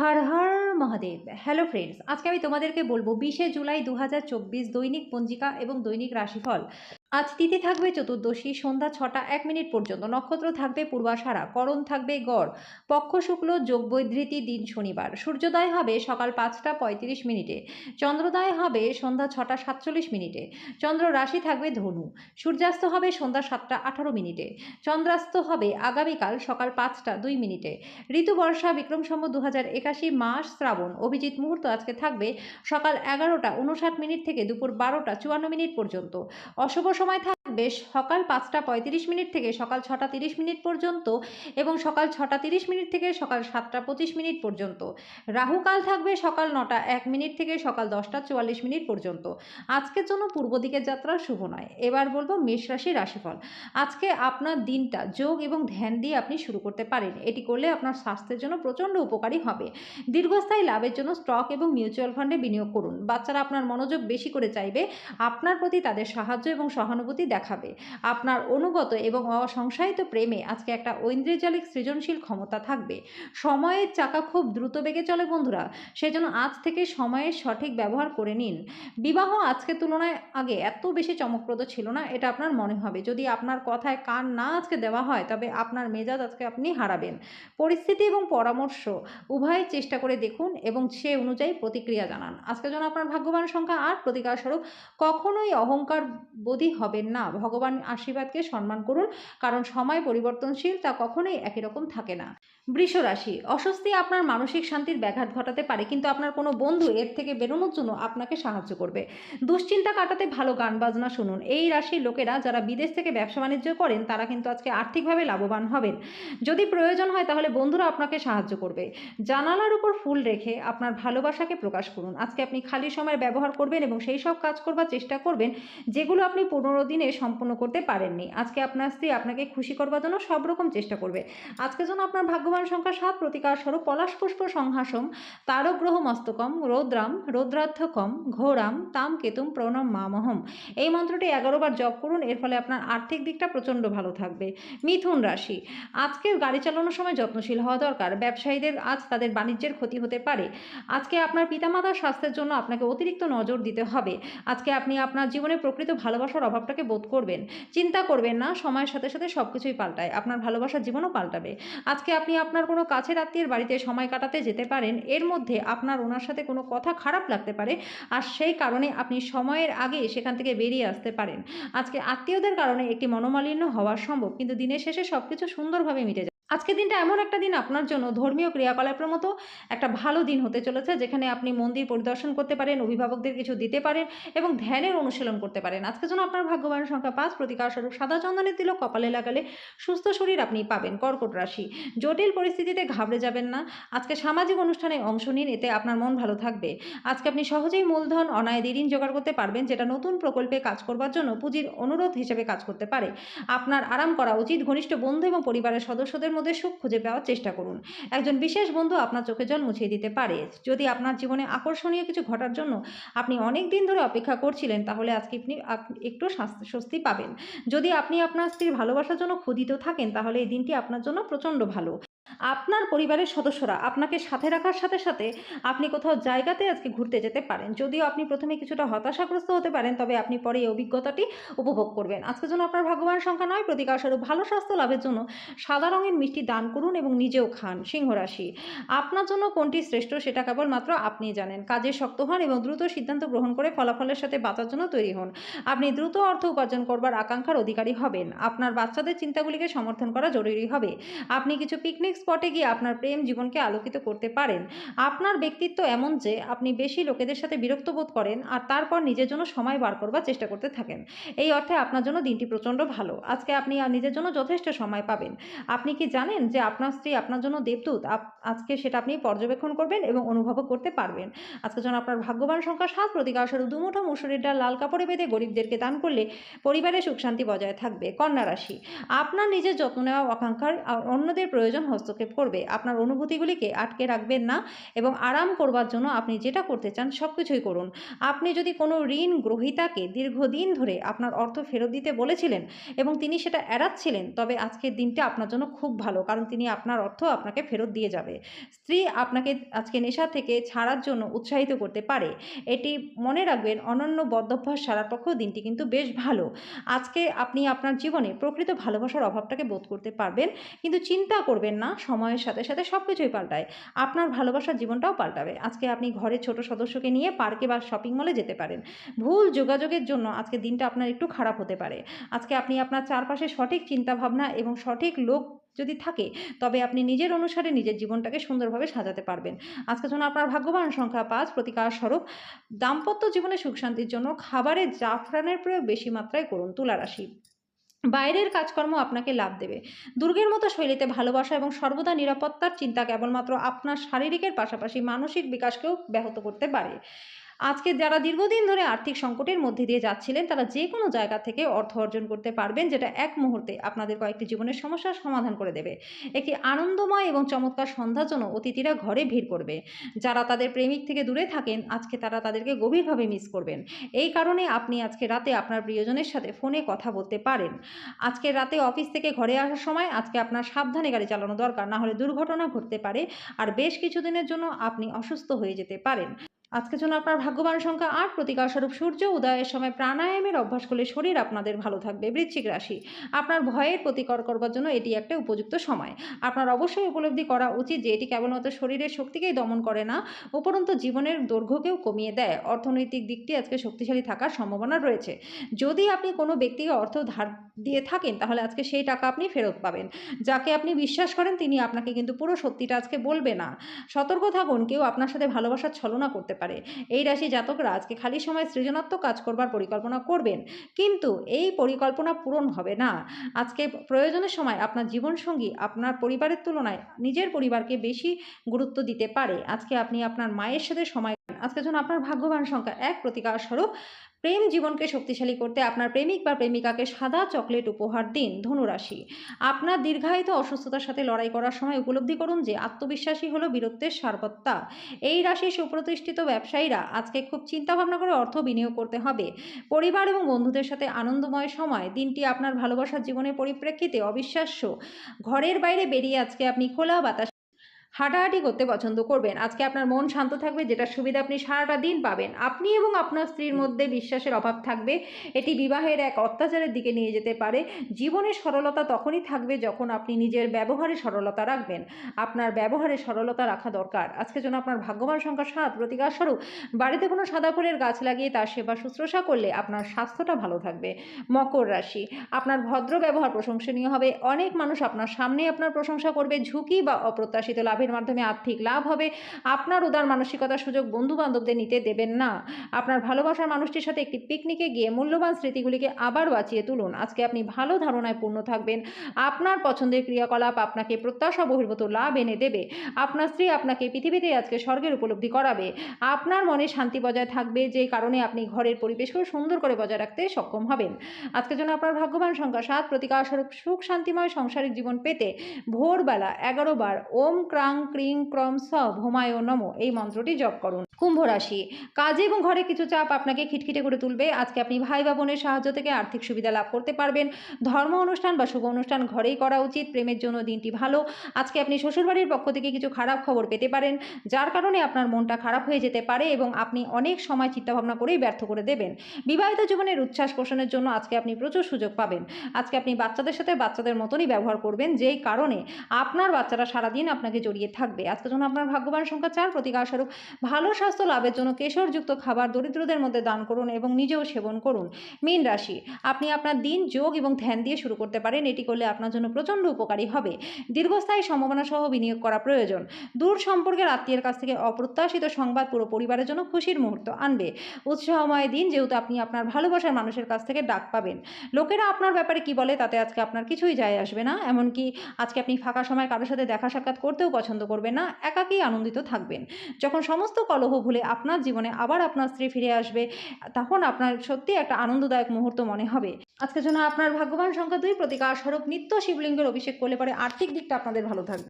হর Har Mahadev. Hello friends আজকে আমি তোমাদেরকে বলব বিশে জুলাই দু হাজার চব্বিশ দৈনিক পঞ্জিকা এবং দৈনিক রাশিফল। আজ তিথি থাকবে চতুর্দশী, সন্ধ্যা ছটা, এক মিনিট পর্যন্ত। নক্ষত্র থাকবে পূর্বাশারা করণ থাকবে গড়। পক্ষ শুক্ল যোগ বৈধৃতি দিন শনিবার। সূর্যোদয় হবে সকাল পাঁচটা পঁয়ত্রিশ মিনিটে। চন্দ্রোদয় হবে সন্ধ্যা ছটা সাতচল্লিশ মিনিটে। চন্দ্র রাশি থাকবে ধনু। সূর্যাস্ত হবে সন্ধ্যা সাতটা আঠারো মিনিটে। চন্দ্রাস্ত হবে আগামীকাল সকাল পাঁচটা দুই মিনিটে। ঋতু বর্ষা বিক্রম সম্বত দু হাজার একাশি মাস শ্রাবণ। অভিজিৎ মুহূর্ত আজকে থাকবে সকাল এগারোটা উনষাট মিনিট থেকে দুপুর বারোটা চুয়ান্ন মিনিট পর্যন্ত। অশুভ সময় থাকবে সকাল পাঁচটা পঁয়ত্রিশ মিনিট থেকে সকাল ছটা তিরিশ মিনিট পর্যন্ত এবং সকাল ছটা তিরিশ মিনিট থেকে সকাল সাতটা পঁচিশ মিনিট পর্যন্ত। রাহুকাল থাকবে সকাল নটা এক মিনিট থেকে সকাল দশটা চুয়াল্লিশ মিনিট পর্যন্ত। আজকের জন্য পূর্ব দিকের যাত্রা শুভ নয়। এবার বলব মেষ রাশি রাশিফল। আজকে আপনার দিনটা যোগ এবং ধ্যান দিয়ে আপনি শুরু করতে পারেন। এটি করলে আপনার স্বাস্থ্যের জন্য প্রচণ্ড উপকারী হবে। দীর্ঘস্থায়ী লাভের জন্য স্টক এবং মিউচুয়াল ফান্ডে বিনিয়োগ করুন। বাচ্চারা আপনার মনোযোগ বেশি করে চাইবে। আপনার প্রতি তাদের সাহায্য এবং সহানুভূতি দেখাবে। আপনার অনুগত এবং অসংশায়িত প্রেমে আজকে একটা ঐন্দ্রিজালিক সৃজনশীল ক্ষমতা থাকবে। সময়ের চাকা খুব দ্রুত বেগে চলে বন্ধুরা, সেজন্য আজ থেকে সময়ের সঠিক ব্যবহার করে নিন। বিবাহ আজকের তুলনায় আগে এত বেশি চমকপ্রদ ছিল না, এটা আপনার মনে হবে। যদি আপনার কথায় কান না আজকে দেওয়া হয়, তবে আপনার মেজাজ আজকে আপনি হারাবেন। পরিস্থিতি এবং পরামর্শ উভয় চেষ্টা করে দেখুন এবং সে অনুযায়ী প্রতিক্রিয়া জানান। আজকে যেন আপনার ভাগ্যবান সংখ্যা আর প্রতিকার স্বরূপ কখনোই অহংকার বোধী হবেন না। ভগবান আশীর্বাদকে সম্মান করুন, কারণ সময় পরিবর্তনশীল, তা কখনোই একই রকম থাকে না। বৃষ রাশি, অস্বস্তি আপনার মানসিক শান্তির ব্যাঘাত ঘটাতে পারে, কিন্তু আপনার কোনো বন্ধু এর থেকে বেরোনোর জন্য আপনাকে সাহায্য করবে। দুশ্চিন্তা কাটাতে ভালো গান বাজনা শুনুন। এই রাশির লোকেরা যারা বিদেশ থেকে ব্যবসা বাণিজ্য করেন, তারা কিন্তু আজকে আর্থিকভাবে লাভবান হবেন। যদি প্রয়োজন হয় তাহলে বন্ধুরা আপনাকে সাহায্য করবে। জানালার উপর ফুল রেখে আপনার ভালোবাসাকে প্রকাশ করুন। আজকে আপনি খালি সময় ব্যবহার করবেন এবং সেই সব কাজ করবার চেষ্টা করবেন, যেগুলো আপনি পনেরো দিনে সম্পূর্ণ করতে পারেননি। আজকে আপনার স্ত্রী আপনাকে খুশি করবার জন্য সব রকম চেষ্টা করবে। আজকে যেন আপনার ভাগ্যবান সংখ্যা সাত, প্রতিকার স্বরূপ পলাশ পুষ্প সংহাসম তারগ্রহ মস্তকম, রৌদ্রাম রৌদ্রাধ্যকম ঘোরাম, তাম কেতুম, প্রণম মামহম। এই মন্ত্রটি এগারো বার জপ করুন, এর ফলে আপনার আর্থিক দিকটা প্রচণ্ড ভালো থাকবে। মিথুন রাশি, আজকে গাড়ি চালানোর সময় যত্নশীল হওয়া দরকার। ব্যবসায়ীদের আজ তাদের বাণিজ্যের ক্ষতি হতে পারে। আজকে আপনার পিতামাতার স্বাস্থ্যের জন্য আপনাকে অতিরিক্ত নজর দিতে হবে। আজকে আপনি আপনার জীবনে প্রকৃত ভালোবাসার অভাবটাকে বোধ করবেন, চিন্তা করবেন না, সময়ের সাথে সাথে সব কিছুই পাল্টায়, আপনার ভালোবাসার জীবনও পাল্টাবে। আজকে আপনি আপনার কোনো কাছের আত্মীয়ের বাড়িতে সময় কাটাতে যেতে পারেন, এর মধ্যে আপনার ওনার সাথে কোনো কথা খারাপ লাগতে পারে আর সেই কারণে আপনি সময়ের আগে সেখান থেকে বেরিয়ে আসতে পারেন। আজকে আত্মীয়দের কারণে একটি মনোমালিন্য হওয়া সম্ভব, কিন্তু দিনের শেষে সব কিছু সুন্দরভাবে মিটে আজকের দিনটা এমন একটা দিন আপনার জন্য। ধর্মীয় ক্রিয়াকলাপের মতো একটা ভালো দিন হতে চলেছে, যেখানে আপনি মন্দির পরিদর্শন করতে পারেন, অভিভাবকদের কিছু দিতে পারেন এবং ধ্যানের অনুশীলন করতে পারেন। আজকের জন্য আপনার ভাগ্যবান সংখ্যা পাঁচ, প্রতিকার স্বরূপ সাদা চন্দনের তিলক, কপালে লাগালে সুস্থ শরীর আপনি পাবেন, কর্কট রাশি। জটিল পরিস্থিতিতে ঘাবড়ে যাবেন না। আজকে সামাজিক অনুষ্ঠানে অংশ নিন, এতে আপনার মন ভালো থাকবে। আজকে আপনি সহজেই মূলধন অনায়াদি ঋণ জোগাড় করতে পারবেন, যেটা নতুন প্রকল্পে কাজ করবার জন্য পুঁজির অনুরোধ হিসেবে কাজ করতে পারে। আপনার আরাম করা উচিত। ঘনিষ্ঠ বন্ধু এবং পরিবারের সদস্যদের মধ্যে সুখ খুঁজে পাওয়ার চেষ্টা করুন। একজন বিশেষ বন্ধু আপনার চোখে জল মুছিয়ে দিতে পারে। যদি আপনার জীবনে আকর্ষণীয় কিছু ঘটার জন্য আপনি অনেক দিন ধরে অপেক্ষা করছিলেন, তাহলে আজকে আপনি একটু স্বস্তি পাবেন। যদি আপনি আপনার স্ত্রীর ভালোবাসার জন্য ক্ষুদিত থাকেন, তাহলে এই দিনটি আপনার জন্য প্রচণ্ড ভালো। আপনার পরিবারের সদস্যরা আপনাকে সাথে রাখার সাথে সাথে আপনি কোথাও জায়গাতে আজকে ঘুরতে যেতে পারেন। যদিও আপনি প্রথমে কিছুটা হতাশাগ্রস্ত হতে পারেন, তবে আপনি পরে এই অভিজ্ঞতাটি উপভোগ করবেন। আজকের জন্য আপনার ভাগ্যবান সংখ্যা নয় প্রতিকার স্বরূপ ভালো, স্বাস্থ্য, লাভের জন্য সাদা রঙের মিষ্টি দান করুন এবং নিজেও খান সিংহ রাশি আপনার জন্য কোনটি শ্রেষ্ঠ সেটা কেবলমাত্র আপনি জানেন। কাজে শক্ত হন এবং দ্রুত সিদ্ধান্ত গ্রহণ করে ফলাফলের সাথে বাঁচার জন্য তৈরি হন। আপনি দ্রুত অর্থ উপার্জন করবার আকাঙ্ক্ষার অধিকারী হবেন। আপনার বাচ্চাদের চিন্তাগুলিকে সমর্থন করা জরুরি হবে। আপনি কিছু পিকনিক স্পটে গিয়ে আপনার প্রেম জীবনকে আলোকিত করতে পারেন। আপনার ব্যক্তিত্ব এমন যে, আপনি বেশি লোকেদের সাথে বিরক্ত বোধ করেন আর তারপর নিজের জন্য সময় বার করবার চেষ্টা করতে থাকেন। এই অর্থে আপনার জন্য দিনটি প্রচণ্ড ভালো। আজকে আপনি আর নিজের জন্য যথেষ্ট সময় পাবেন। আপনি কি জানেন যে, আপনার স্ত্রী আপনার জন্য দেবদূত? আজকে সেটা আপনি পর্যবেক্ষণ করবেন এবং অনুভবও করতে পারবেন। আজকে যেন আপনার ভাগ্যবান সংখ্যা সাত প্রতিকার স্বরূপ দুমুঠো মুসুরির ডাল, লাল কাপড়ে বেঁধে গরিবদেরকে দান করলে পরিবারে সুখ শান্তি বজায় থাকবে। কন্যা রাশি, আপনার নিজের যত্ন নেওয়া আকাঙ্ক্ষার অন্যদের প্রয়োজন হচ্ছে। হস্তক্ষেপ করবে আপনার অনুভূতিগুলিকে আটকে রাখবেন না এবং আরাম করবার জন্য আপনি যেটা করতে চান সব কিছুই করুন। আপনি যদি কোনো ঋণ গ্রহীতাকে দীর্ঘদিন ধরে আপনার অর্থ ফেরত দিতে বলেছিলেন এবং তিনি সেটা এড়াচ্ছিলেন, তবে আজকের দিনটা আপনার জন্য খুব ভালো কারণ তিনি আপনার অর্থ আপনাকে ফেরত দিয়ে যাবে। স্ত্রী আপনাকে আজকে নেশা থেকে ছাড়ার জন্য উৎসাহিত করতে পারে। এটি মনে রাখবেন অনন্য বদ্ধভ্যাস ছাড়ার পক্ষেও দিনটি কিন্তু বেশ ভালো। আজকে আপনি আপনার জীবনে প্রকৃত ভালোবাসার অভাবটাকে বোধ করতে পারবেন, কিন্তু চিন্তা করবেন না সময়ের সাথে সাথে সব কিছুই পাল্টায়। আপনার ভালোবাসার জীবনটাও পাল্টাবে। আজকে আপনি ঘরের ছোট সদস্যকে নিয়ে পার্কে বা শপিং মলে যেতে পারেন। ভুল যোগাযোগের জন্য আজকে দিনটা আপনার একটু খারাপ হতে পারে। আজকে আপনি আপনার চারপাশে সঠিক চিন্তাভাবনা এবং সঠিক লোক যদি থাকে, তবে আপনি নিজের অনুসারে নিজের জীবনটাকে সুন্দরভাবে সাজাতে পারবেন। আজকে জন্য আপনার ভাগ্যবান সংখ্যা পাঁচ, প্রতিকার স্বরূপ। দাম্পত্য জীবনে সুখ শান্তির জন্য খাবারে জাফরানের প্রয়োগ বেশি মাত্রায় করুন তুলা রাশি। বাইরের কাজকর্ম আপনাকে লাভ দেবে। দুর্গের মতো শৈলীতে ভালোবাসা এবং সর্বদা নিরাপত্তার চিন্তা কেবলমাত্র আপনার শারীরিকের পাশাপাশি মানসিক বিকাশকেও ব্যাহত করতে পারে। আজকে যারা দীর্ঘদিন ধরে আর্থিক সংকটের মধ্যে দিয়ে যাচ্ছিলেন, তারা যে কোনো জায়গা থেকে অর্থ অর্জন করতে পারবেন, যেটা এক মুহূর্তে আপনাদের কয়েকটি জীবনের সমস্যার সমাধান করে দেবে। একটি আনন্দময় এবং চমৎকার সন্ধ্যার জন্য অতিথিরা ঘরে ভিড় করবে। যারা তাদের প্রেমিক থেকে দূরে থাকেন, আজকে তারা তাদেরকে গভীরভাবে মিস করবেন। এই কারণে আপনি আজকে রাতে আপনার প্রিয়জনের সাথে ফোনে কথা বলতে পারেন। আজকে রাতে অফিস থেকে ঘরে আসার সময় আজকে আপনার সাবধানে গাড়ি চালানো দরকার, না হলে দুর্ঘটনা ঘটতে পারে। আর বেশ কিছুদিনের জন্য আপনি অসুস্থ হয়ে যেতে পারেন। আজকের জন্য আপনার ভাগ্যবান সংখ্যা আট। প্রতিকার স্বরূপ সূর্য, উদয়ের সময় প্রাণায়ামের অভ্যাস করলে শরীর আপনাদের ভালো থাকবে। বৃশ্চিক রাশি, আপনার ভয়ের প্রতিকার করবার জন্য এটি একটা উপযুক্ত সময়। আপনার অবশ্যই উপলব্ধি করা উচিত যে এটি কেবলমাত্র শরীরের শক্তিকেই দমন করে না, উপরন্তু জীবনের দৈর্ঘ্যকেও কমিয়ে দেয়। অর্থনৈতিক দিকটি আজকে শক্তিশালী থাকার সম্ভাবনা রয়েছে। যদি আপনি কোনো ব্যক্তিকে অর্থ ধার দিয়ে থাকেন, তাহলে আজকে সেই টাকা আপনি ফেরত পাবেন। যাকে আপনি বিশ্বাস করেন, তিনি আপনাকে কিন্তু পুরো সত্যিটা আজকে বলবে না। সতর্ক থাকুন, কেউ আপনার সাথে ভালোবাসার ছলনা করতে পারে। এই রাশি জাতকরা আজকে খালি সময় সৃজনাত্মক কাজ করবার পরিকল্পনা করবেন। কিন্তু এই পরিকল্পনা পূরণ হবে না। আজকে প্রয়োজনের সময় আপনার জীবনসঙ্গী আপনার পরিবারের তুলনায় নিজের পরিবারকে বেশি গুরুত্ব দিতে পারে। আজকে আপনি আপনার মায়ের সাথে সময় আজকের জন্য আপনার ভাগ্যবান সংখ্যা এক। প্রতিকার স্বরূপ প্রেম জীবনকে শক্তিশালী করতে আপনার প্রেমিক বা প্রেমিকাকে সাদা চকলেট উপহার দিন। ধনুরাশি। আপনার দীর্ঘায়িত অসুস্থতার সাথে লড়াই করার সময় উপলব্ধি করুন যে আত্মবিশ্বাসী হলো বীরত্বের সারবত্তা। এই রাশির সুপ্রতিষ্ঠিত ব্যবসায়ীরা আজকে খুব চিন্তাভাবনা করে অর্থ বিনিয়োগ করতে হবে। পরিবার এবং বন্ধুদের সাথে আনন্দময় সময়। দিনটি আপনার ভালোবাসার জীবনের পরিপ্রেক্ষিতে অবিশ্বাস্য। ঘরের বাইরে বেরিয়ে আজকে আপনি খোলা বাতাস হাঁটাহাঁটি করতে পছন্দ করবেন। আজকে আপনার মন শান্ত থাকবে যেটা সুবিধা আপনি সারাটা দিন পাবেন। আপনি এবং আপনার স্ত্রীর মধ্যে বিশ্বাসের অভাব থাকবে। এটি বিবাহের এক অত্যাচারের দিকে নিয়ে যেতে পারে। জীবনের সরলতা তখনই থাকবে যখন আপনি নিজের ব্যবহারে সরলতা রাখবেন। আপনার ব্যবহারে সরলতা রাখা দরকার। আজকে জন্য আপনার ভাগ্যবান সংখ্যা সাত প্রতিকার স্বরূপ বাড়িতে কোনো সাদা ফুলের গাছ লাগিয়ে তার সেবা শুশ্রূষা করলে আপনার স্বাস্থ্যটা ভালো থাকবে। মকর রাশি আপনার ভদ্র ব্যবহার প্রশংসনীয় হবে। অনেক মানুষ আপনার সামনে আপনার প্রশংসা করবে। ঝুঁকি বা অপ্রত্যাশিত লাভের মাধ্যমে আর্থিক লাভ হবে। আপনার উদার মানসিকতার সুযোগ বন্ধু বান্ধবদের নিতে দেবেন না। আপনার ভালোবাসার মানুষটির সাথে একটি পিকনিকে গিয়ে মূল্যবান স্মৃতিগুলিকে আবার বাঁচিয়ে তুলুন। আজকে আপনি ভালো ধারণায় পূর্ণ থাকবেন। আপনার পছন্দের ক্রিয়াকলাপ আপনাকে প্রত্যাশা বহির্ভূত লাভ এনে দেবে। আপনার স্ত্রী আপনাকে পৃথিবীতে আজকে স্বর্গের উপলব্ধি করাবে। আপনার মনে শান্তি বজায় থাকবে, যে কারণে আপনি ঘরের পরিবেশকেও সুন্দর করে বজায় রাখতে সক্ষম হবেন। আজকের জন্য আপনার ভাগ্যবান সংখ্যা সাত। প্রতিকার স্বরূপ সুখ, শান্তিময়, সংসারিক জীবন পেতে ভোরবেলা এগারো বার ওম ক্রাং ক্রিং, ক্রম, স ভোমায় নম এই মন্ত্রটি জপ করুন। কুম্ভ রাশি, কাজে এবং ঘরে কিছু চাপ আপনাকে খিটখিটে করে তুলবে। আজকে আপনি ভাই বা বোনের সাহায্য থেকে আর্থিক সুবিধা লাভ করতে পারবেন। ধর্ম অনুষ্ঠান বা শুভ অনুষ্ঠান ঘরেই করা উচিত। প্রেমের জন্য দিনটি ভালো। আজকে আপনি শ্বশুরবাড়ির পক্ষ থেকে কিছু খারাপ খবর পেতে পারেন, যার কারণে আপনার মনটা খারাপ হয়ে যেতে পারে এবং আপনি অনেক সময় চিন্তাভাবনা করেই ব্যর্থ করে দেবেন। বিবাহিত জীবনের উচ্ছ্বাস পোষণের জন্য আজকে আপনি প্রচুর সুযোগ পাবেন। আজকে আপনি বাচ্চাদের সাথে বাচ্চাদের মতনই ব্যবহার করবেন, যেই কারণে আপনার বাচ্চারা সারাদিন আপনাকে জড়িয়ে থাকবে। আজকে জন্য আপনার ভাগ্যবান সংখ্যা চার প্রতিকার স্বরূপ ভালো স্বাস্থ্য, লাভের জন্য কেশরযুক্ত খাবার দরিদ্রদের মধ্যে দান করুন এবং নিজেও সেবন করুন। মীন রাশি, আপনি আপনার দিন, যোগ এবং ধ্যান দিয়ে শুরু করতে পারেন। এটি করলে আপনার জন্য প্রচণ্ড উপকারী হবে। দীর্ঘস্থায়ী সম্ভাবনা সহ বিনিয়োগ করা প্রয়োজন। দূর সম্পর্কের আত্মীয়ের কাছ থেকে অপ্রত্যাশিত সংবাদ পুরো পরিবারের জন্য খুশির মুহূর্ত আনবে। উৎসাহময় দিন, যেহেতু আপনি আপনার ভালোবাসার মানুষের কাছ থেকে ডাক পাবেন। লোকেরা আপনার ব্যাপারে কি বলে, তাতে আজকে আপনার কিছুই যায় আসবে না। এমনকি আজকে আপনি ফাঁকা সময় কারোর সাথে দেখা সাক্ষাৎ করতেও পছন্দ করবেন না একাকেই আনন্দিত থাকবেন। যখন সমস্ত কলহ ভুলে আপনার জীবনে আবার আপনার স্ত্রী ফিরে আসবে, তখন আপনার সত্যি একটা আনন্দদায়ক মুহূর্ত মনে হবে। আজকের জন্য আপনার ভাগ্যবান সংখ্যা দুই, প্রতিকার স্বরূপ নিত্য শিবলিঙ্গের অভিষেক করলে পরে আর্থিক দিকটা আপনাদের ভালো থাকবে।